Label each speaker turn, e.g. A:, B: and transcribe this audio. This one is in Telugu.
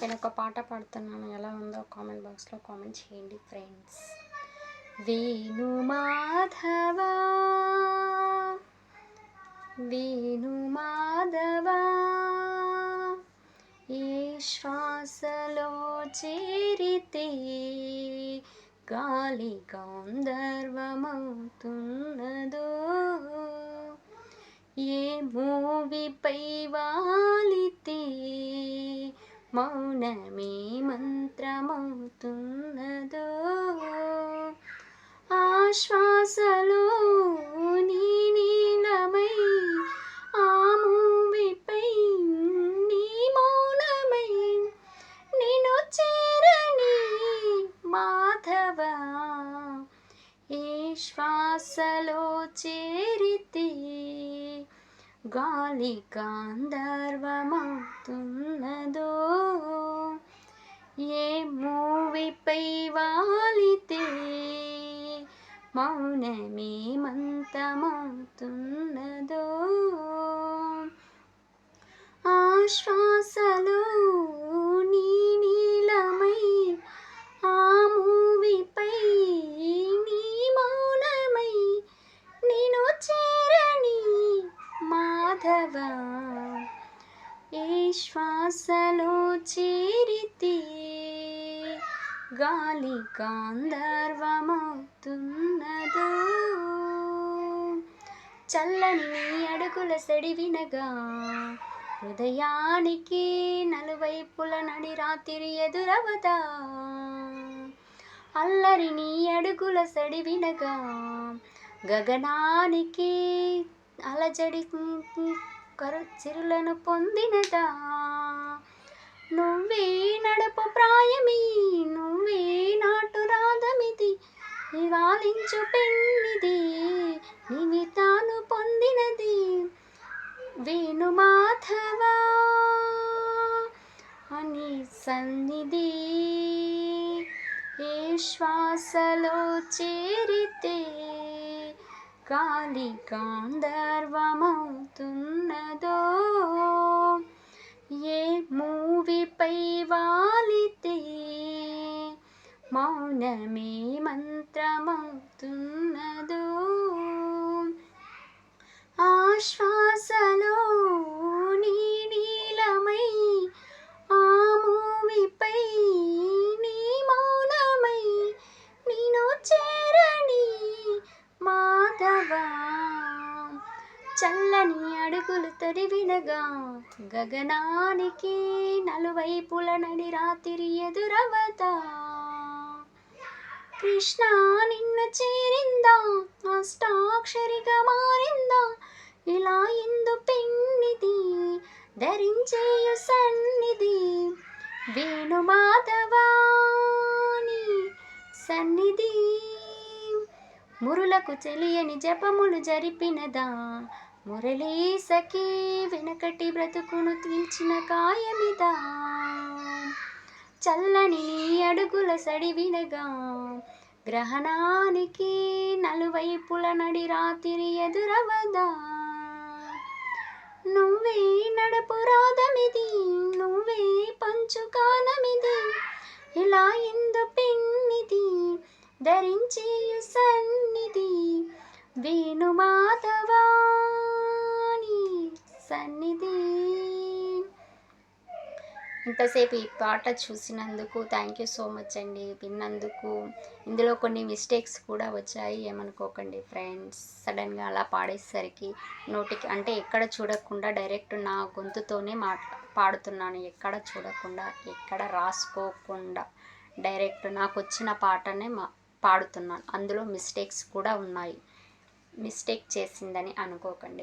A: నేను ఒక పాట పాడుతున్నాను. ఎలా ఉందో కామెంట్ బాక్స్లో కామెంట్ చేయండి ఫ్రెండ్స్. వేణు మాధవ వేణు మాధవ ఏ శ్వాసలో చేరితే గాలి గాంధర్వమవుతున్నదో ఏ మూవిపై వాలితే మౌనమే మంత్రమవుతున్నదో ఆశ్వాసలో నీ నీలమై ఆ మూవిపై నీ మౌనమై నేను చేరని మాధవ. ఏ శ్వాసలో చేరితే గాలి గాంధర్వమవుతున్నదో మౌనమేమంతమవుతున్నదో? ఆశ్వాసలో నీ నీలమై ఆ మూవిపై నీ మౌనమై నేను చేరని మాధవ. ఏ శ్వాసలో చేరితే గాలి గాంధర్వమవుతున్నదో. చల్లని అడుగుల సెడివినగా హృదయానికి నలువైపుల నడి రాత్రి ఎదురవదా. అల్లరిని అడుగుల సడివినగా గగనానికి అలజడి కరు చిరులను పొందినదా. నువ్వే నడప ప్రాయమి నువ్వే నాటు రాధమిది నివాళించు పెన్నిది నిమితాను పొందినది. వేణుమాధ అని సన్నిధి ఏ శ్వాసలో చేరితే గాలి గాంధర్వమవుతున్నదో. ఏ ము మౌనమే మంత్రమవుతున్నదో ఆశ్వాసలో నీ నీలమై ఆ మూవిపై నీ మౌనమై నేను చేరని మాధవ. చల్లని అడుగులు తరివినగా గగనానికి నలువైపుల నడి రాత్రి ఎదురవతా కృష్ణ నిన్ను చేరిందా? అష్టాక్షరిగా మారిందా? ఇలా ఎందు పెన్నిది? ధరించేయు సన్నిధి. వేణు మాధవాని సన్నిధి. మురులకు చెలియని జపములు జరిపినదా? మురళీ సఖీ వెనకటి బ్రతుకును తీల్చిన కాయమిదా? చల్లని నీ అడుగుల సడివినగా గ్రహణానికి నలువైపుల నడి రాత్రి ఎదురవదా? నువ్వే నడపు రాధమిది నువ్వే పంచుకాలమిది ఇలా ఇందు పెన్నిది ధరించి సన్నిధి వేణుమా ఇంతసేపు ఈ పాట చూసినందుకు థ్యాంక్ యూ సో మచ్ అండి. విన్నందుకు. ఇందులో కొన్ని మిస్టేక్స్ కూడా వచ్చాయి. ఏమనుకోకండి ఫ్రెండ్స్ సడన్గా అలా పాడేసరికి నోటికి అంటే ఎక్కడ చూడకుండా డైరెక్ట్ నా గొంతుతోనే మాట్లా పాడుతున్నాను. ఎక్కడ చూడకుండా ఎక్కడ రాసుకోకుండా డైరెక్ట్ నాకు వచ్చిన పాటనే మా పాడుతున్నాను. అందులో మిస్టేక్స్ కూడా ఉన్నాయి. మిస్టేక్ చేసిందని అనుకోకండి.